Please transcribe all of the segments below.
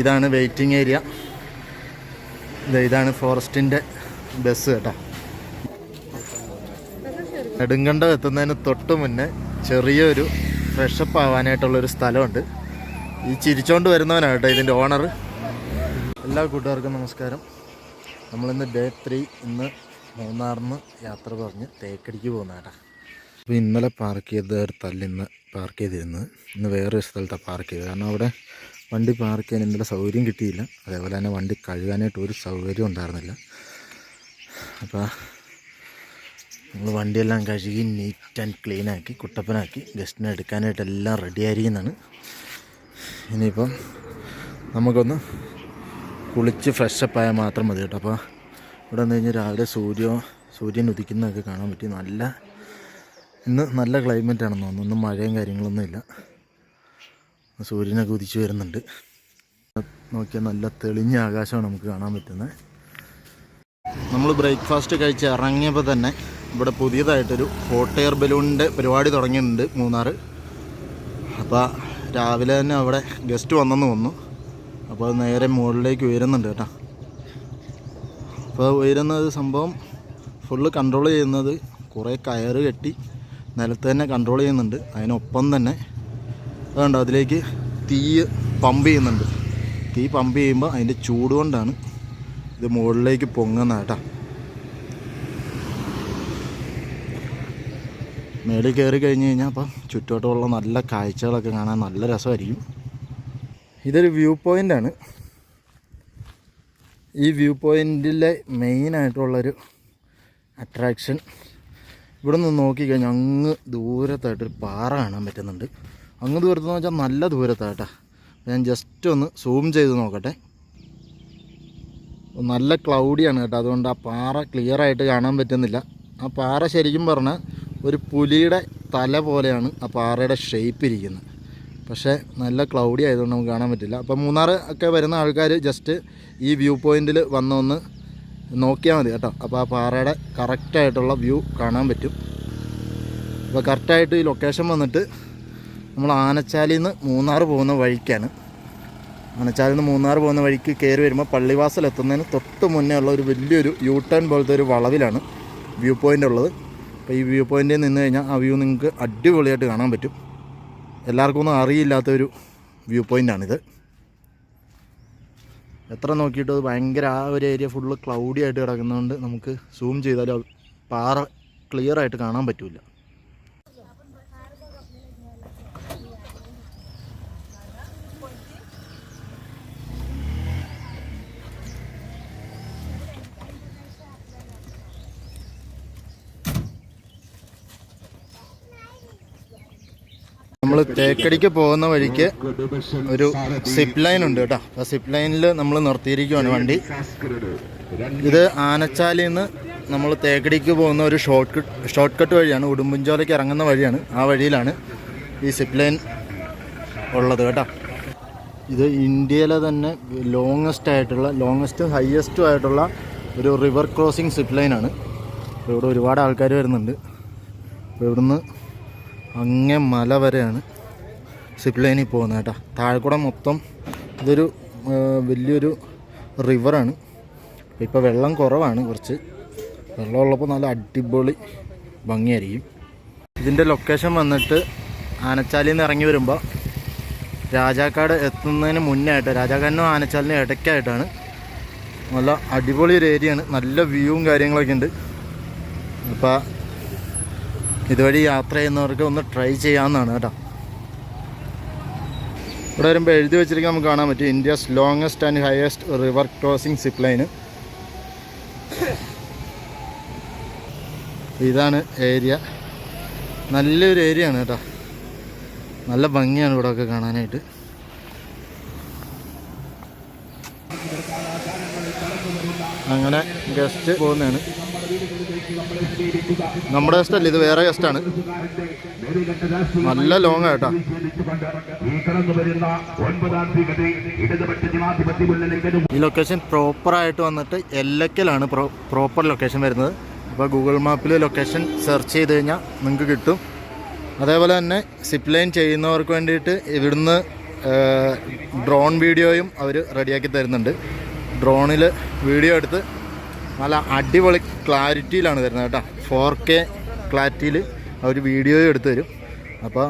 ഇതാണ് waiting area ഇതാണ് ഫോറസ്റ്റിന്റെ bus കേട്ടോ. നെടുങ്കണ്ടം എത്തുന്നതിന് തൊട്ട് മുന്നേ ചെറിയൊരു ഫ്രഷപ്പ് ആവാനായിട്ടുള്ളൊരു സ്ഥലമുണ്ട്. ഈ ചിരിച്ചോണ്ട് വരുന്നവനാണ് കേട്ടോ ഇതിന്റെ ഓണർ എല്ലാ കൂട്ടുകാർക്കും നമസ്കാരം. നമ്മളിന്ന് ഡേ ത്രീ ഇന്ന് മൂന്നാറിന്ന് യാത്ര പറഞ്ഞ് തേക്കടിക്ക് പോകുന്ന കേട്ടോ. അപ്പോൾ ഇന്നലെ പാർക്ക് ചെയ്ത ഒരു തല്ലിന്ന്. പാർക്ക് ചെയ്തിരുന്നത്. ഇന്ന് വേറൊരു സ്ഥലത്താണ് പാർക്ക് ചെയ്തത്. കാരണം അവിടെ വണ്ടി പാർക്ക് ചെയ്യാൻ ഇന്നലെ സൗകര്യം കിട്ടിയില്ല. അതേപോലെ തന്നെ വണ്ടി കഴുകാനായിട്ട് ഒരു സൗകര്യം ഉണ്ടായിരുന്നില്ല. അപ്പോൾ നമ്മൾ വണ്ടിയെല്ലാം കഴുകി നീറ്റ് ആൻഡ് ക്ലീൻ ആക്കി കുട്ടപ്പനാക്കി ഗസ്റ്റിനെ എടുക്കാനായിട്ട് എല്ലാം റെഡി ആയിരിക്കുന്നതാണ്. ഇനിയിപ്പം നമുക്കൊന്ന് കുളിച്ച് ഫ്രഷപ്പ് ആയാൽ മാത്രം മതി കേട്ടോ. അപ്പോൾ ഇവിടെ വന്നു കഴിഞ്ഞാൽ രാവിലെ സൂര്യ സൂര്യൻ ഉദിക്കുന്നതൊക്കെ കാണാൻ പറ്റി. നല്ല ഇന്ന് നല്ല ക്ലൈമറ്റ് ആണെന്ന് തോന്നുന്നു. ഒന്നും മഴയും കാര്യങ്ങളൊന്നും ഇല്ല. സൂര്യനൊക്കെ ഉദിച്ചു വരുന്നുണ്ട്. നോക്കിയാൽ നല്ല തെളിഞ്ഞ ആകാശമാണ് നമുക്ക് കാണാൻ പറ്റുന്നത്. നമ്മൾ ബ്രേക്ക്ഫാസ്റ്റ് കഴിച്ച് ഇറങ്ങിയപ്പോൾ തന്നെ ഇവിടെ പുതിയതായിട്ടൊരു ഹോട്ട് എയർ ബലൂണിന്റെ പരിപാടി തുടങ്ങിയിട്ടുണ്ട് മൂന്നാർ അപ്പോൾ രാവിലെ തന്നെ അവിടെ ഗസ്റ്റ് വന്നെന്ന് വന്നു അപ്പോൾ അത് നേരെ മുകളിലേക്ക് ഉയരുന്നുണ്ട് കേട്ടോ. അപ്പോൾ ഉയരുന്നത് സംഭവം ഫുള്ള് കൺട്രോൾ ചെയ്യുന്നത് കുറേ കയറ് കെട്ടി നിലത്ത് തന്നെ കൺട്രോൾ ചെയ്യുന്നുണ്ട്. അതിനൊപ്പം തന്നെ അതുകൊണ്ട് അതിലേക്ക് തീ പമ്പ് ചെയ്യുന്നുണ്ട്. തീ പമ്പ് ചെയ്യുമ്പോൾ അതിന്റെ ചൂട് കൊണ്ടാണ് ഇത് മുകളിലേക്ക് പൊങ്ങുന്നത് കേട്ടോ. മേളിൽ കയറി കഴിഞ്ഞ് കഴിഞ്ഞാൽ അപ്പം ചുറ്റോട്ടുള്ള നല്ല കാഴ്ചകളൊക്കെ കാണാൻ നല്ല രസമായിരിക്കും. ഇതൊരു വ്യൂ പോയിന്റാണ് ഈ വ്യൂ പോയിന്റിലെ മെയിനായിട്ടുള്ളൊരു അട്രാക്ഷൻ ഇവിടെ നിന്ന് നോക്കിക്കഴിഞ്ഞാൽ അങ്ങ് ദൂരത്തായിട്ടൊരു പാറ കാണാൻ പറ്റുന്നുണ്ട്. അങ്ങ് ദൂരത്തെന്ന് വെച്ചാൽ നല്ല ദൂരത്തായിട്ടാ ഞാൻ ജസ്റ്റ് ഒന്ന് സൂം ചെയ്ത് നോക്കട്ടെ. നല്ല ക്ലൗഡിയാണ് കേട്ടോ. അതുകൊണ്ട് ആ പാറ ക്ലിയർ ആയിട്ട് കാണാൻ പറ്റുന്നില്ല. ആ പാറ ശരിക്കും പറഞ്ഞാൽ ഒരു പുലിയുടെ തല പോലെയാണ് ആ പാറയുടെ ഷേപ്പ് ഇരിക്കുന്നത്. പക്ഷേ നല്ല ക്ലൗഡി ആയതുകൊണ്ട് നമുക്ക് കാണാൻ പറ്റില്ല. അപ്പോൾ മൂന്നാർ ഒക്കെ വരുന്ന ആൾക്കാർ ജസ്റ്റ് ഈ വ്യൂ പോയിന്റിൽ വന്നൊന്ന് നോക്കിയാൽ മതി കേട്ടോ. അപ്പോൾ ആ പാറയുടെ കറക്റ്റായിട്ടുള്ള വ്യൂ കാണാൻ പറ്റും. അപ്പോൾ കറക്റ്റായിട്ട് ഈ ലൊക്കേഷൻ വന്നിട്ട് നമ്മൾ ആനച്ചാലിൽ നിന്ന് മൂന്നാർ പോകുന്ന വഴിക്കാണ്. ആനച്ചാലിൽ നിന്ന് മൂന്നാർ പോകുന്ന വഴിക്ക് കയറി വരുമ്പോൾ പള്ളിവാസൽ എത്തുന്നതിന് തൊട്ട് മുന്നേ ഉള്ള ഒരു വലിയൊരു യൂ ടേൺ പോലത്തെ ഒരു വളവിലാണ് വ്യൂ പോയിന്റ് ഉള്ളത്. അപ്പോൾ ഈ വ്യൂ പോയിന്റിൽ നിന്ന് കഴിഞ്ഞാൽ ആ വ്യൂ നിങ്ങൾക്ക് അടിപൊളിയായിട്ട് കാണാൻ പറ്റും. എല്ലാവർക്കും ഒന്നും അറിയില്ലാത്തൊരു വ്യൂ പോയിന്റാണിത് എത്ര നോക്കിയിട്ട് അത് ഭയങ്കര ആ ഒരു ഏരിയ ഫുള്ള് ക്ലൗഡി ആയിട്ട് കിടക്കുന്നതുകൊണ്ട് നമുക്ക് സൂം ചെയ്താലും പാറ ക്ലിയർ ആയിട്ട് കാണാൻ പറ്റില്ല നമ്മൾ തേക്കടിക്ക് പോകുന്ന വഴിക്ക് ഒരു സിപ്പ് ലൈൻ ഉണ്ട് കേട്ടോ. ആ സിപ്പ് ലൈനിൽ നമ്മൾ നിർത്തിയിരിക്കുവാണ് വണ്ടി. ഇത് ആനച്ചാലിൽ നിന്ന് നമ്മൾ തേക്കടിക്ക് പോകുന്ന ഒരു ഷോർട്ട് കട്ട് ഷോർട്ട് കട്ട് വഴിയാണ്. ഉടുമ്പുംചോലയ്ക്ക് ഇറങ്ങുന്ന വഴിയാണ്. ആ വഴിയിലാണ് ഈ സിപ്പ് ലൈൻ ഉള്ളത് കേട്ടോ. ഇത് ഇന്ത്യയിലെ തന്നെ ലോങ്ങസ്റ്റ് ആയിട്ടുള്ള ലോങ്ങസ്റ്റും ഹയസ്റ്റും ആയിട്ടുള്ള ഒരു റിവർ ക്രോസിംഗ് സിപ്പ് ലൈനാണ് ഇവിടെ ഒരുപാട് ആൾക്കാർ വരുന്നുണ്ട്. ഇവിടുന്ന് അങ്ങേ മല വരെയാണ് സിപ്പ് ലൈനിൽ പോകുന്നത് കേട്ടോ. താഴെക്കൂടെ മൊത്തം ഇതൊരു വലിയൊരു റിവറാണ് ഇപ്പോൾ വെള്ളം കുറവാണ് കുറച്ച്. വെള്ളമുള്ളപ്പോൾ നല്ല അടിപൊളി ഭംഗിയായിരിക്കും. ഇതിന്റെ ലൊക്കേഷൻ വന്നിട്ട് ആനച്ചാലിൽ നിന്ന് ഇറങ്ങി വരുമ്പോൾ രാജാക്കാട് എത്തുന്നതിന് മുന്നേ ആയിട്ട് രാജാക്കാടിനും ആനച്ചാലിനും ഇടയ്ക്കായിട്ടാണ് നല്ല അടിപൊളി ഒരു ഏരിയയാണ് നല്ല വ്യൂവും കാര്യങ്ങളൊക്കെ ഉണ്ട്. അപ്പോൾ ഇതുവഴി യാത്ര ചെയ്യുന്നവർക്ക് ഒന്ന് ട്രൈ ചെയ്യാവുന്നതാണ് കേട്ടോ. ഇവിടെ വരുമ്പോൾ എഴുതി വെച്ചിരിക്കാൻ നമുക്ക് കാണാൻ പറ്റും. India's longest and highest river crossing zip line ഇതാണ് ഏരിയ നല്ലൊരു ഏരിയ ആണ് കേട്ടോ. നല്ല ഭംഗിയാണ് ഇവിടെ ഒക്കെ കാണാനായിട്ട്. അങ്ങനെ ഗസ്റ്റ് പോകുന്നതാണ്. നമ്മുടെ ഗസ്റ്റല്ല ഇത് വേറെ ഗസ്റ്റാണ് നല്ല ലോങ് ആയിട്ടാ ഈ ലൊക്കേഷൻ പ്രോപ്പർ ആയിട്ട് വന്നിട്ട് എല്ലക്കലാണ് പ്രോപ്പർ ലൊക്കേഷൻ വരുന്നത്. അപ്പോൾ ഗൂഗിൾ മാപ്പിൽ ലൊക്കേഷൻ സെർച്ച് ചെയ്ത് കഴിഞ്ഞാൽ നിങ്ങൾക്ക് കിട്ടും. അതേപോലെ തന്നെ സിപ്പ് ലൈൻ ചെയ്യുന്നവർക്ക് വേണ്ടിയിട്ട് ഇവിടുന്ന് ഡ്രോൺ വീഡിയോയും അവർ റെഡിയാക്കി തരുന്നുണ്ട്. ഡ്രോണിൽ വീഡിയോ എടുത്ത് നല്ല അടിപൊളി ക്ലാരിറ്റിയിലാണ് തരുന്നത് കേട്ടോ. ഫോർ കെ ക്ലാരിറ്റിയിൽ അവർ വീഡിയോയും എടുത്തു തരും. അപ്പോൾ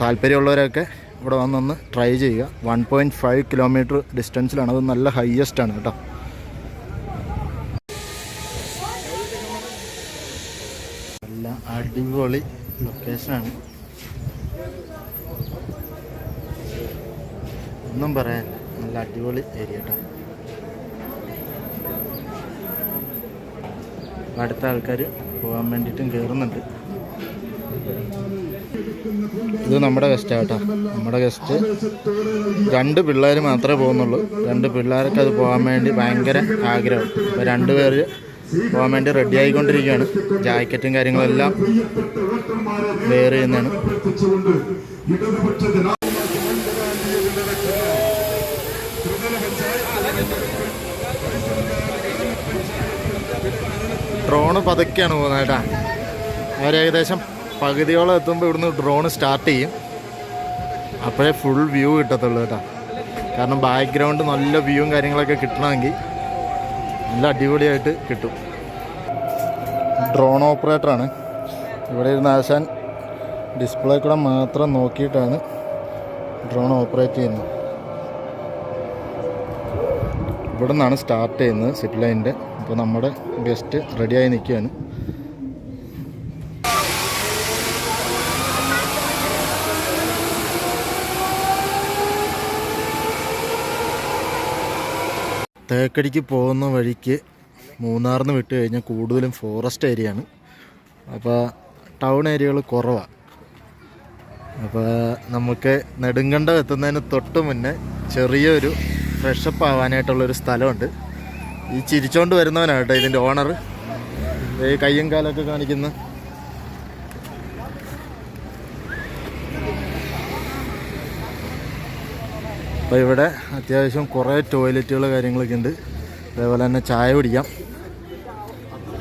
താല്പര്യമുള്ളവരൊക്കെ ഇവിടെ വന്നൊന്ന് ട്രൈ ചെയ്യുക. വൺ പോയിന്റ് ഫൈവ് കിലോമീറ്റർ ഡിസ്റ്റൻസിലാണ് അത് നല്ല ഹയസ്റ്റ് ആണ് കേട്ടോ. നല്ല അടിപൊളി ലൊക്കേഷനാണ് ഒന്നും പറയാൻ നല്ല അടിപൊളി ഏരിയ കേട്ടോ അടുത്ത ആൾക്കാർ പോകാൻ വേണ്ടിയിട്ടും കയറുന്നുണ്ട് ഇത് നമ്മുടെ ഗസ്റ്റ് കേട്ടോ നമ്മുടെ ഗസ്റ്റ് രണ്ട് പിള്ളേർ മാത്രമേ പോകുന്നുള്ളൂ. രണ്ട് പിള്ളേർക്ക് അത് പോകാൻ വേണ്ടി ഭയങ്കര ആഗ്രഹം. അപ്പോൾ രണ്ട് പേര് പോകാൻ വേണ്ടി റെഡി ആയിക്കൊണ്ടിരിക്കുകയാണ്. ജാക്കറ്റും കാര്യങ്ങളെല്ലാം വെയർ ചെയ്യുന്നതാണ്. ഡ്രോണ് പതുക്കെയാണ് പോകുന്നത് കേട്ടാ. ഏകദേശം പകുതിയോളം എത്തുമ്പോൾ ഇവിടുന്ന് ഡ്രോൺ സ്റ്റാർട്ട് ചെയ്യും. അപ്പോഴേ ഫുൾ വ്യൂ കിട്ടത്തുള്ളൂ കേട്ടോ. കാരണം ബാക്ക്ഗ്രൗണ്ട് നല്ല വ്യൂവും കാര്യങ്ങളൊക്കെ കിട്ടണമെങ്കിൽ നല്ല അടിപൊളിയായിട്ട് കിട്ടും. ഡ്രോൺ ഓപ്പറേറ്ററാണ് ഇവിടെ ഇരുന്ന് ആശാൻ ഡിസ്പ്ലേ കൂടെ മാത്രം നോക്കിയിട്ടാണ് ഡ്രോൺ ഓപ്പറേറ്റ് ചെയ്യുന്നത്. ഇവിടെ നിന്നാണ് സ്റ്റാർട്ട് ചെയ്യുന്നത് സിപ്പ് ലൈനിന്റെ അപ്പോൾ നമ്മുടെ ഗസ്റ്റ് റെഡിയായി നിൽക്കുകയാണ്. തേക്കടിക്ക് പോകുന്ന വഴിക്ക് മൂന്നാറിന്ന് വിട്ട് കഴിഞ്ഞാൽ കൂടുതലും ഫോറസ്റ്റ് ഏരിയ ആണ്. അപ്പോൾ ടൗൺ ഏരിയകൾ കുറവാണ് അപ്പോൾ നമുക്ക് നെടുങ്കണ്ടം എത്തുന്നതിന് തൊട്ട് മുന്നേ ചെറിയൊരു ഫ്രഷപ്പ് ആവാനായിട്ടുള്ളൊരു സ്ഥലമുണ്ട്. ഈ ചിരിച്ചോണ്ട് വരുന്നവനാണ് കേട്ടോ ഇതിന്റെ ഓണർ ഈ കയ്യും കാലൊക്കെ കാണിക്കുന്ന. അപ്പോൾ ഇവിടെ അത്യാവശ്യം കുറേ ടോയ്ലറ്റുകൾ കാര്യങ്ങളൊക്കെ ഉണ്ട്. അതേപോലെ തന്നെ ചായ കുടിക്കാം.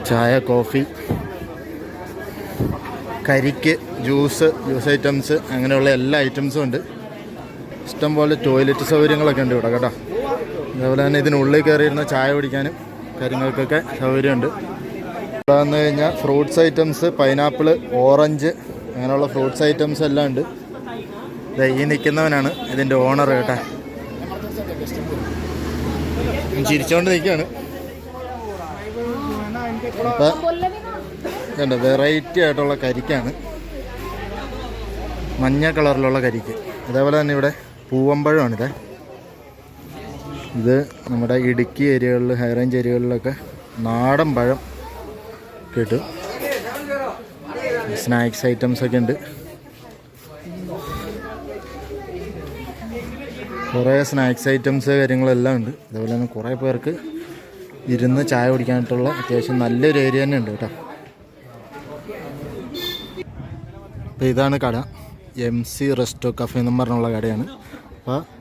ചായ കോഫി കരിക്ക് ജ്യൂസ് ജ്യൂസ് ഐറ്റംസ് അങ്ങനെയുള്ള എല്ലാ ഐറ്റംസും ഉണ്ട്. ഇഷ്ടംപോലെ ടോയ്ലറ്റ് സൗകര്യങ്ങളൊക്കെ ഉണ്ട് ഇവിടെ കേട്ടോ. അതേപോലെ തന്നെ ഇതിനുള്ളിൽ കയറിയിരുന്ന ചായ കുടിക്കാനും കാര്യങ്ങൾക്കൊക്കെ സൗകര്യമുണ്ട്. ഇവിടെ വന്നു കഴിഞ്ഞാൽ ഫ്രൂട്ട്സ് ഐറ്റംസ് പൈനാപ്പിൾ ഓറഞ്ച് അങ്ങനെയുള്ള ഫ്രൂട്ട്സ് ഐറ്റംസ് എല്ലാം ഉണ്ട്. ഈ നിൽക്കുന്നവനാണ് ഇതിന്റെ ഓണർ കേട്ടാ. ചിരിച്ചോണ്ട് നിൽക്കുകയാണ് ഇതുണ്ട് വെറൈറ്റി ആയിട്ടുള്ള കരിക്കാണ്. മഞ്ഞ കളറിലുള്ള കരിക്ക്. അതേപോലെ തന്നെ ഇവിടെ പൂവമ്പഴമാണിത്. ഇത് നമ്മുടെ ഇടുക്കി ഏരിയകളിൽ ഹൈ റേഞ്ച് ഏരിയകളിലൊക്കെ നാടൻ പഴം കിട്ടും. സ്നാക്സ് ഐറ്റംസ് ഒക്കെ ഉണ്ട്. കുറേ സ്നാക്സ് ഐറ്റംസ് കാര്യങ്ങളെല്ലാം ഉണ്ട്. അതുപോലെ തന്നെ കുറേ പേർക്ക് ഇരുന്ന് ചായ കുടിക്കാനായിട്ടുള്ള അത്യാവശ്യം നല്ലൊരു ഏരിയ തന്നെ ഉണ്ട് കേട്ടോ. അപ്പോൾ ഇതാണ് കട. എം സി റെസ്റ്റോ കഫേ എന്നും പറഞ്ഞുള്ള കടയാണ്. അപ്പോൾ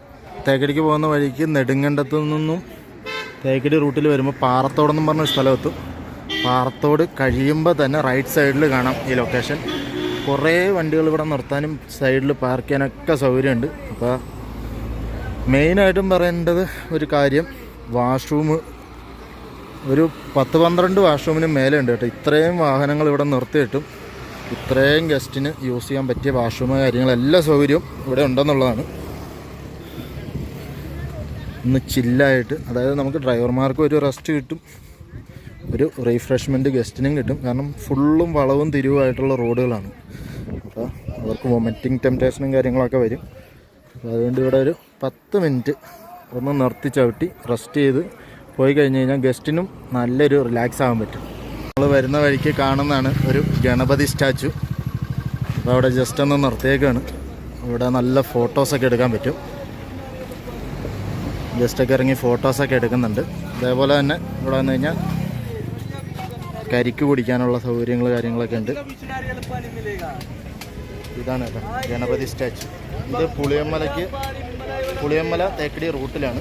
തേക്കടിക്ക് പോകുന്ന വഴിക്ക് നെടുങ്കണ്ടത്തു നിന്നും തേക്കടി റൂട്ടിൽ വരുമ്പോൾ പാറത്തോടെന്നും പറഞ്ഞ സ്ഥലം എത്തും പാറത്തോട് കഴിയുമ്പോൾ തന്നെ റൈറ്റ് സൈഡിൽ കാണാം ഈ ലൊക്കേഷൻ കുറേ വണ്ടികൾ ഇവിടെ നിർത്താനും സൈഡിൽ പാർക്ക് ചെയ്യാനൊക്കെ സൗകര്യമുണ്ട്. അപ്പോൾ മെയിനായിട്ടും പറയേണ്ടത് ഒരു കാര്യം വാഷ്റൂം ഒരു പത്ത് പന്ത്രണ്ട് വാഷ്റൂമിന് മേലെ ഉണ്ട് കേട്ടോ. ഇത്രയും വാഹനങ്ങൾ ഇവിടെ നിർത്തിയിട്ടും ഇത്രയും ഗസ്റ്റിന് യൂസ് ചെയ്യാൻ പറ്റിയ വാഷ്റൂം കാര്യങ്ങളെല്ലാ സൗകര്യവും ഇവിടെ ഉണ്ടെന്നുള്ളതാണ്. ഒന്ന് ചില്ലായിട്ട് അതായത് നമുക്ക് ഡ്രൈവർമാർക്ക് ഒരു റെസ്റ്റ് കിട്ടും. ഒരു റീഫ്രഷ്മെന്റ് ഗസ്റ്റിനും കിട്ടും. കാരണം ഫുള്ളും വളവും തിരിവുമായിട്ടുള്ള റോഡുകളാണ് അപ്പോൾ അവർക്ക് വൊമിറ്റിംഗ് ടെംപ്റ്റേഷനും കാര്യങ്ങളൊക്കെ വരും. അപ്പോൾ അതുകൊണ്ട് ഇവിടെ ഒരു പത്ത് മിനിറ്റ് ഒന്ന് നിർത്തി ചവിട്ടി റെസ്റ്റ് ചെയ്ത് പോയി കഴിഞ്ഞ് കഴിഞ്ഞാൽ ഗസ്റ്റിനും നല്ലൊരു റിലാക്സ് ആകാൻ പറ്റും. നമ്മൾ വരുന്ന വഴിക്ക് കാണുന്നതാണ് ഒരു ഗണപതി സ്റ്റാച്ചു അപ്പോൾ അവിടെ ജസ്റ്റ് ഒന്ന് നിർത്തിയേക്കാണ്. ഇവിടെ നല്ല ഫോട്ടോസൊക്കെ എടുക്കാൻ പറ്റും. ജസ്റ്റൊക്കെ ഇറങ്ങി ഫോട്ടോസൊക്കെ എടുക്കുന്നുണ്ട്. അതേപോലെ തന്നെ ഇവിടെ വന്നു കഴിഞ്ഞാൽ കരിക്ക് കുടിക്കാനുള്ള സൗകര്യങ്ങൾ കാര്യങ്ങളൊക്കെ ഉണ്ട്. ഇതാണ് ഗണപതി സ്റ്റാച്ചു. ഇത് പുളിയമ്മലയ്ക്ക് പുളിയമ്മല തേക്കടി റൂട്ടിലാണ്.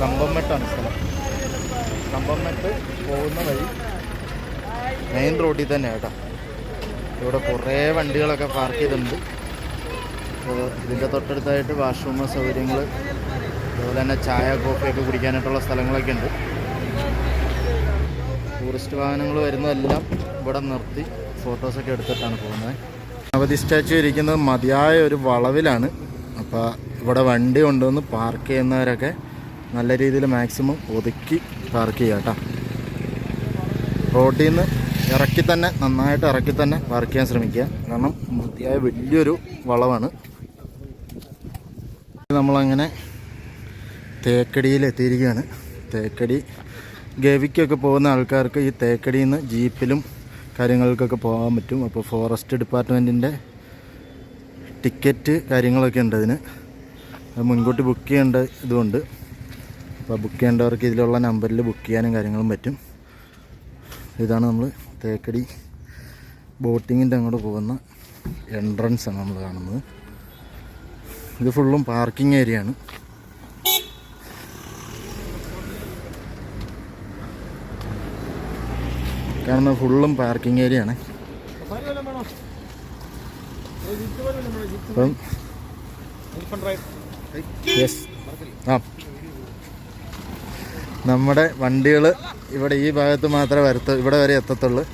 കമ്പംമെട്ടാണ് സ്ഥലം. കമ്പംമെട്ട് പോകുന്ന വഴി മെയിൻ റോഡിൽ തന്നെ കേട്ടോ. ഇവിടെ കുറേ വണ്ടികളൊക്കെ പാർക്ക് ചെയ്തിട്ടുണ്ട്. ഇതിന്റെ തൊട്ടടുത്തായിട്ട് വാഷ്റൂം സൗകര്യങ്ങൾ അതുപോലെ തന്നെ ചായ കോഫിയൊക്കെ കുടിക്കാനായിട്ടുള്ള സ്ഥലങ്ങളൊക്കെ ഉണ്ട്. ടൂറിസ്റ്റ് വാഹനങ്ങൾ വരുന്നതെല്ലാം ഇവിടെ നിർത്തി ഫോട്ടോസൊക്കെ എടുത്തിട്ടാണ് പോകുന്നത്. ഗണപതി സ്റ്റാച്ചു ഇരിക്കുന്നത് മതിയായ ഒരു വളവിലാണ്. അപ്പോൾ ഇവിടെ വണ്ടി കൊണ്ടുവന്ന് പാർക്ക് ചെയ്യുന്നവരൊക്കെ നല്ല രീതിയിൽ മാക്സിമം ഒതുക്കി പാർക്ക് ചെയ്യുക കേട്ടോ. റോഡിൽ നിന്ന് ഇറക്കി തന്നെ നന്നായിട്ട് ഇറക്കി തന്നെ പാർക്ക് ചെയ്യാൻ ശ്രമിക്കുക. കാരണം മതിയായ വലിയൊരു വളവാണ്. നമ്മളങ്ങനെ തേക്കടിയിൽ എത്തിയിരിക്കുകയാണ്. തേക്കടി ഗവിക്കൊക്കെ പോകുന്ന ആൾക്കാർക്ക് ഈ തേക്കടിയിൽ നിന്ന് ജീപ്പിലും കാര്യങ്ങൾക്കൊക്കെ പോകാൻ പറ്റും. അപ്പോൾ ഫോറസ്റ്റ് ഡിപ്പാർട്ട്മെന്റിന്റെ ടിക്കറ്റ് കാര്യങ്ങളൊക്കെ ഉണ്ട് അതിന്. അത് മുൻകൂട്ടി ബുക്ക് ചെയ്യേണ്ട ഇതുകൊണ്ട് അപ്പോൾ ബുക്ക് ചെയ്യേണ്ടവർക്ക് ഇതിലുള്ള നമ്പറിൽ ബുക്ക് ചെയ്യാനും കാര്യങ്ങളും പറ്റും. ഇതാണ് നമ്മൾ തേക്കടി ബോട്ടിങ്ങിന്റെ അങ്ങോട്ട് പോകുന്ന എൻട്രൻസ് ആണ് നമ്മൾ കാണുന്നത്. ഇത് ഫുള്ളും പാർക്കിംഗ് ഏരിയ ആണ് കാണുന്നത് ഫുള്ളും പാർക്കിംഗ് ഏരിയ ആണ്. യെസ് ആ. നമ്മുടെ വണ്ടികൾ ഇവിടെ ഈ ഭാഗത്ത് മാത്രമേ വരത്തു ഇവിടെ വരെ എത്തത്തുള്ളൂ.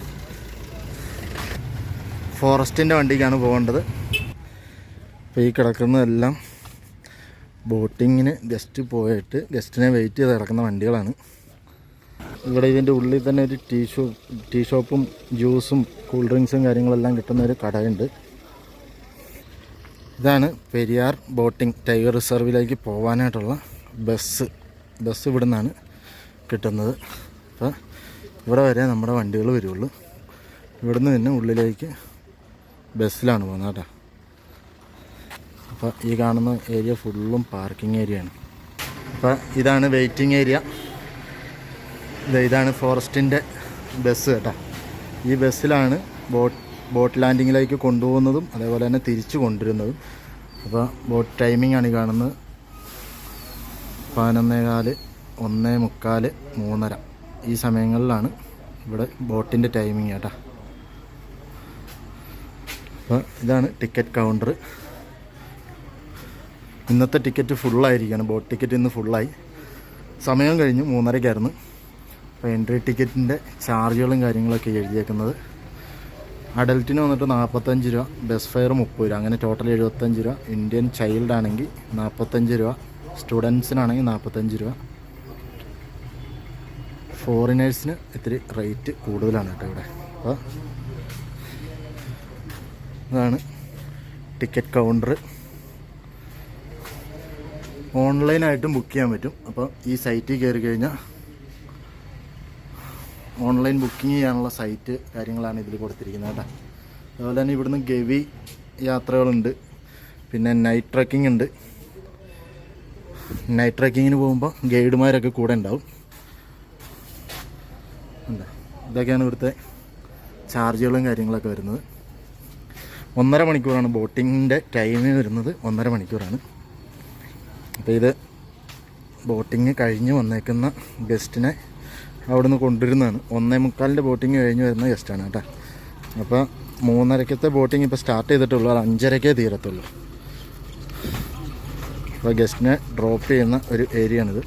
ഫോറസ്റ്റിന്റെ വണ്ടിക്കാണ് പോകേണ്ടത്. അപ്പോൾ ഈ കിടക്കുന്നതെല്ലാം ബോട്ടിങ്ങിന് ഗസ്റ്റ് പോയിട്ട് ഗസ്റ്റിനെ വെയിറ്റ് ചെയ്ത് കിടക്കുന്ന വണ്ടികളാണ്. ഇവിടെ ഇതിന്റെ ഉള്ളിൽ തന്നെ ഒരു ടീ ഷോ ടീ ഷോപ്പും ജ്യൂസും കൂൾ ഡ്രിങ്ക്സും കാര്യങ്ങളെല്ലാം കിട്ടുന്ന ഒരു കടയുണ്ട്. ഇതാണ് പെരിയാർ ബോട്ടിംഗ് ടൈഗർ റിസർവിലേക്ക് പോകാനായിട്ടുള്ള ബസ്. ബസ് ഇവിടെ നിന്നാണ് കിട്ടുന്നത്. അപ്പോൾ ഇവിടെ വരെ നമ്മുടെ വണ്ടികൾ വരുള്ളൂ. ഇവിടുന്ന് തന്നെ ഉള്ളിലേക്ക് ബസ്സിലാണ് പോകുന്നത് കേട്ടോ. അപ്പോൾ ഈ കാണുന്ന ഏരിയ ഫുള്ളും പാർക്കിംഗ് ഏരിയയാണ്. അപ്പോൾ ഇതാണ് വെയിറ്റിംഗ് ഏരിയ. ഇതാണ് ഫോറസ്റ്റിന്റെ ബസ് കേട്ടോ. ഈ ബസ്സിലാണ് ബോട്ട് ബോട്ട് ലാൻഡിങ്ങിലേക്ക് കൊണ്ടുപോകുന്നതും അതേപോലെ തന്നെ തിരിച്ചു കൊണ്ടുവരുന്നതും. അപ്പോൾ ബോട്ട് ടൈമിംഗ് ആണ് കാണുന്നത്. പതിനൊന്നേകാൽ ഒന്നേ മുക്കാൽ മൂന്നര. ഈ സമയങ്ങളിലാണ് ഇവിടെ ബോട്ടിന്റെ ടൈമിങ് കേട്ടോ. അപ്പോൾ ഇതാണ് ടിക്കറ്റ് കൗണ്ടർ. ഇന്നത്തെ ടിക്കറ്റ് ഫുള്ളായിരിക്കുകയാണ്. ബോട്ട് ടിക്കറ്റ് ഇന്ന് ഫുള്ളായി. സമയം കഴിഞ്ഞു മൂന്നരയ്ക്കായിരുന്നു. അപ്പോൾ എൻട്രി ടിക്കറ്റിന്റെ ചാർജുകളും കാര്യങ്ങളൊക്കെ എഴുതിയേക്കുന്നത്. അഡൽറ്റിന് വന്നിട്ട് നാൽപ്പത്തഞ്ച് രൂപ ബസ് ഫെയർ മുപ്പത് രൂപ അങ്ങനെ ടോട്ടൽ എഴുപത്തഞ്ച് രൂപ. ഇന്ത്യൻ ചൈൽഡ് ആണെങ്കിൽ നാൽപ്പത്തഞ്ച് രൂപ സ്റ്റുഡൻസിനാണെങ്കിൽ നാൽപ്പത്തഞ്ച് രൂപ. ഫോറിനേഴ്സിന് ഇത്തിരി റേറ്റ് കൂടുതലാണ് കേട്ടോ ഇവിടെ. അപ്പോൾ ഇതാണ് ടിക്കറ്റ് കൗണ്ടർ ഓൺലൈനായിട്ടും ബുക്ക് ചെയ്യാൻ പറ്റും. അപ്പോൾ ഈ സൈറ്റിൽ കയറി കഴിഞ്ഞാൽ ഓൺലൈൻ ബുക്കിംഗ് ചെയ്യാനുള്ള സൈറ്റ് കാര്യങ്ങളാണ് ഇതിൽ കൊടുത്തിരിക്കുന്നത് കേട്ടോ. അതുപോലെ തന്നെ ഇവിടുന്ന് ഗവി യാത്രകളുണ്ട്. പിന്നെ നൈറ്റ് ട്രക്കിംഗ് ഉണ്ട്. നൈറ്റ് ട്രക്കിങ്ങിന് പോകുമ്പോൾ ഗൈഡുമാരൊക്കെ കൂടെ ഉണ്ടാവും. ഉണ്ട്. ഇതൊക്കെയാണ് ഇവിടുത്തെ ചാർജുകളും കാര്യങ്ങളൊക്കെ വരുന്നത്. ഒന്നര മണിക്കൂറാണ് ബോട്ടിങ്ങിന്റെ ടൈം വരുന്നത്. ഒന്നര മണിക്കൂറാണ്. അപ്പോൾ ഇത് ബോട്ടിങ് കഴിഞ്ഞ് വന്നേക്കുന്ന ഗസ്റ്റിനെ അവിടെ നിന്ന് കൊണ്ടുവരുന്നതാണ്. ഒന്നേ മുക്കാലിന്റെ ബോട്ടിങ് കഴിഞ്ഞ് വരുന്ന ഗസ്റ്റാണ് കേട്ടോ. അപ്പോൾ മൂന്നരക്കത്തെ ബോട്ടിങ് ഇപ്പോൾ സ്റ്റാർട്ട് ചെയ്തിട്ടുള്ളൂ. അത് അഞ്ചരക്കേ തീരത്തുള്ളൂ. അപ്പോൾ ഗസ്റ്റിനെ ഡ്രോപ്പ് ചെയ്യുന്ന ഒരു ഏരിയ ആണിത്.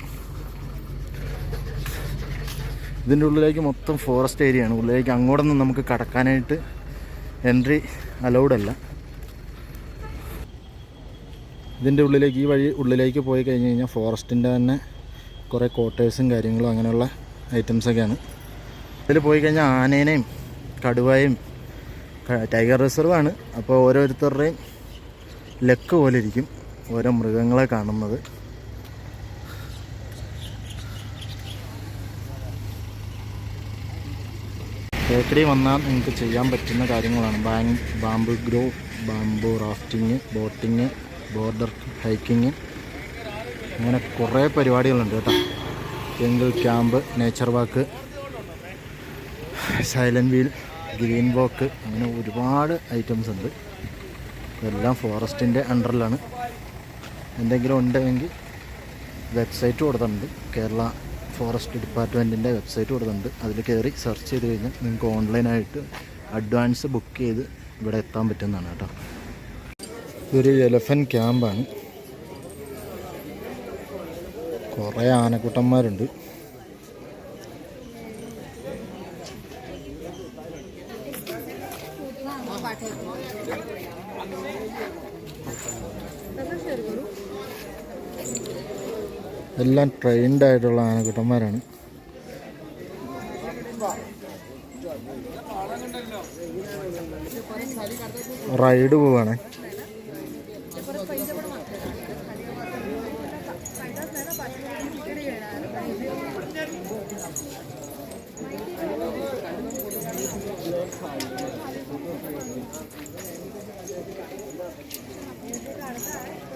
ഇതിന്റെ ഉള്ളിലേക്ക് മൊത്തം ഫോറസ്റ്റ് ഏരിയ ആണ്. ഉള്ളിലേക്ക് അങ്ങോട്ടൊന്നും നമുക്ക് കടക്കാനായിട്ട് എൻട്രി അലൗഡ് അല്ല. ഇതിന്റെ ഉള്ളിലേക്ക് ഈ വഴി ഉള്ളിലേക്ക് പോയി കഴിഞ്ഞ് കഴിഞ്ഞാൽ ഫോറസ്റ്റിന്റെ തന്നെ കുറേ ക്വാർട്ടേഴ്സും കാര്യങ്ങളും അങ്ങനെയുള്ള ഐറ്റംസൊക്കെയാണ്. ഇതിൽ പോയി കഴിഞ്ഞാൽ ആനേനെയും കടുവയും ടൈഗർ റിസർവാണ്. അപ്പോൾ ഓരോരുത്തരുടെയും ലക്ക് പോലെ ഇരിക്കും ഓരോ മൃഗങ്ങളെ കാണുന്നത്. തേക്കടി വന്നാൽ നിങ്ങൾക്ക് ചെയ്യാൻ പറ്റുന്ന കാര്യങ്ങളാണ്. Bang bamboo grove bamboo rafting boating border hiking അങ്ങനെ കുറേ പരിപാടികളുണ്ട് കേട്ടോ. Jungle camp nature walk silent wheel green walk അങ്ങനെ ഒരുപാട് ഐറ്റംസ് ഉണ്ട്. എല്ലാം ഫോറസ്റ്റിന്റെ അണ്ടറിലാണ്. എന്തെങ്കിലും ഉണ്ടെങ്കിൽ വെബ്സൈറ്റ് കൊടുത്തിട്ടുണ്ട്. കേരള ഫോറസ്റ്റ് ഡിപ്പാർട്ട്മെന്റിന്റെ വെബ്സൈറ്റ് കൊടുത്തിട്ടുണ്ട്. അതിൽ കയറി സെർച്ച് ചെയ്ത് കഴിഞ്ഞാൽ നിങ്ങൾക്ക് ഓൺലൈനായിട്ട് അഡ്വാൻസ് ബുക്ക് ചെയ്ത് ഇവിടെ എത്താൻ പറ്റുന്നതാണ് കേട്ടോ. ഇതൊരു എലഫൻ ക്യാമ്പാണ് കുറേ ആനക്കൂട്ടന്മാരുണ്ട്. എല്ലാം ട്രെയിൻഡ് ആയിട്ടുള്ള ആനക്കൂട്ടന്മാരാണ്. റൈഡ് പോവാണ്.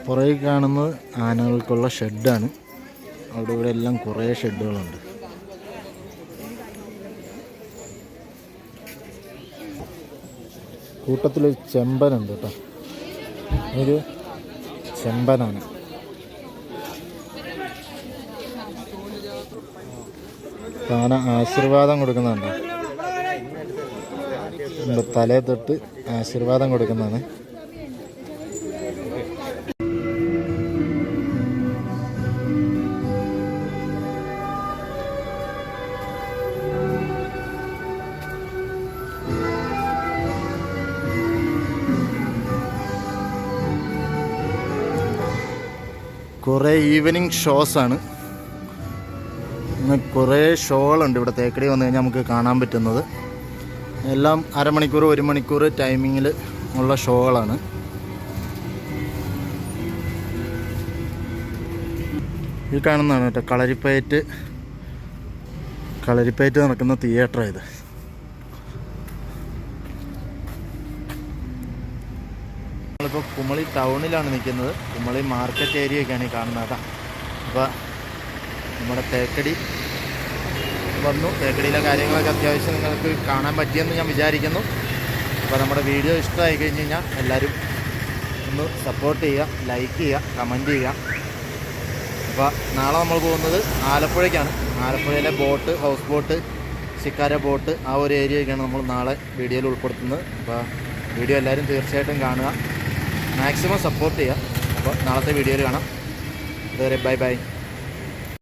പുറകിൽ കാണുന്നത് ആനകൾക്കുള്ള ഷെഡാണ്. അവിടെ ഇവിടെ എല്ലാം കുറേ ഷെഡുകളുണ്ട്. കൂട്ടത്തിലൊരു ചെമ്പനുണ്ട് കേട്ടോ. ഒരു ചെമ്പനാണ്. ആന ആശീർവാദം കൊടുക്കുന്നുണ്ടോ. എന്താ തലേ തൊട്ട് ആശീർവാദം കൊടുക്കുന്നതാണ്. കുറേ ഈവനിങ് ഷോസ് ആണ്. ഇന്ന് കുറേ ഷോകളുണ്ട് ഇവിടെ തേക്കടി വന്നു കഴിഞ്ഞാൽ നമുക്ക് കാണാൻ പറ്റുന്നത്. എല്ലാം അരമണിക്കൂർ ഒരു മണിക്കൂർ ടൈമിങ്ങിൽ ഉള്ള ഷോകളാണ്. ഈ കാണുന്നതാണ് കേട്ടോ കളരിപ്പയറ്റ്. കളരിപ്പയറ്റ് നടക്കുന്ന തിയേറ്റർ ഇത്. നമ്മളിപ്പോൾ കുമളി ടൗണിലാണ് നിൽക്കുന്നത്. കുമളി മാർക്കറ്റ് ഏരിയ ഒക്കെയാണ് ഈ കാണുന്നത് അപ്പോൾ നമ്മുടെ തേക്കടി വന്നു. തേക്കടിയിലെ കാര്യങ്ങളൊക്കെ അത്യാവശ്യം നിങ്ങൾക്ക് കാണാൻ പറ്റിയെന്ന് ഞാൻ വിചാരിക്കുന്നു. അപ്പോൾ നമ്മുടെ വീഡിയോ ഇഷ്ടമായി കഴിഞ്ഞ് കഴിഞ്ഞാൽ എല്ലാവരും ഒന്ന് സപ്പോർട്ട് ചെയ്യുക ലൈക്ക് ചെയ്യുക കമന്റ് ചെയ്യുക. അപ്പോൾ നാളെ നമ്മൾ പോകുന്നത് ആലപ്പുഴയ്ക്കാണ്. ആലപ്പുഴയിലെ boat house boat shikara boat ആ ഒരു ഏരിയയൊക്കെയാണ് നമ്മൾ നാളെ വീഡിയോയിൽ ഉൾപ്പെടുത്തുന്നത്. അപ്പോൾ വീഡിയോ എല്ലാവരും തീർച്ചയായിട്ടും കാണുക. മാക്സിമം സപ്പോർട്ട് ചെയ്യുക. അപ്പോൾ നാളത്തെ വീഡിയോയിൽ കാണാം. അതുവരെ ബൈ ബൈ